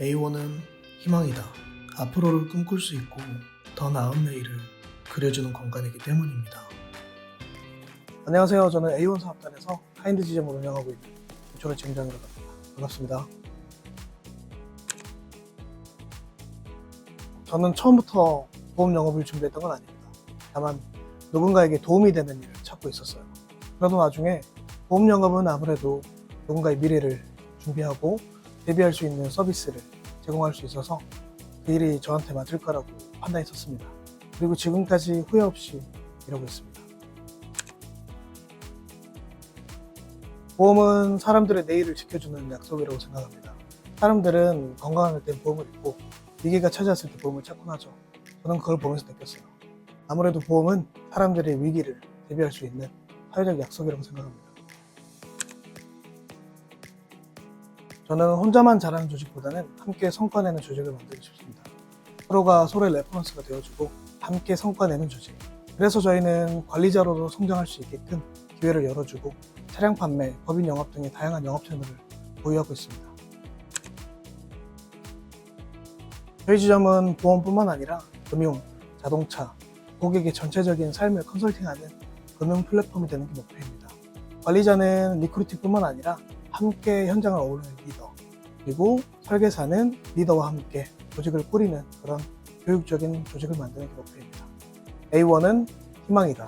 A1은 희망이다. 앞으로를 꿈꿀 수 있고 더 나은 내일을 그려주는 공간이기 때문입니다. 안녕하세요. 저는 A1 사업단에서 하인드 지점을 운영하고 있는 조철의 팀장이라고 합니다. 반갑습니다. 저는 처음부터 보험 영업을 준비했던 건 아닙니다. 다만 누군가에게 도움이 되는 일을 찾고 있었어요. 그러던 와중에 보험 영업은 아무래도 누군가의 미래를 준비하고 대비할 수 있는 서비스를 제공할 수 있어서 그 일이 저한테 맞을 거라고 판단했었습니다. 그리고 지금까지 후회 없이 일하고 있습니다. 보험은 사람들의 내일을 지켜주는 약속이라고 생각합니다. 사람들은 건강할 때 보험을 입고 위기가 찾아왔을 때 보험을 찾곤 하죠. 저는 그걸 보면서 느꼈어요. 아무래도 보험은 사람들의 위기를 대비할 수 있는 사회적 약속이라고 생각합니다. 저는 혼자만 잘하는 조직보다는 함께 성과내는 조직을 만들고 싶습니다. 서로가 서로의 레퍼런스가 되어주고 함께 성과내는 조직. 그래서 저희는 관리자로도 성장할 수 있게끔 기회를 열어주고 차량 판매, 법인 영업 등의 다양한 영업 채널을 보유하고 있습니다. 저희 지점은 보험뿐만 아니라 금융, 자동차, 고객의 전체적인 삶을 컨설팅하는 금융 플랫폼이 되는 게 목표입니다. 관리자는 리크루팅뿐만 아니라 함께 현장을 어우르는 리더, 그리고 설계사는 리더와 함께 조직을 꾸리는 그런 교육적인 조직을 만드는 게 목표입니다. A1은 희망이다.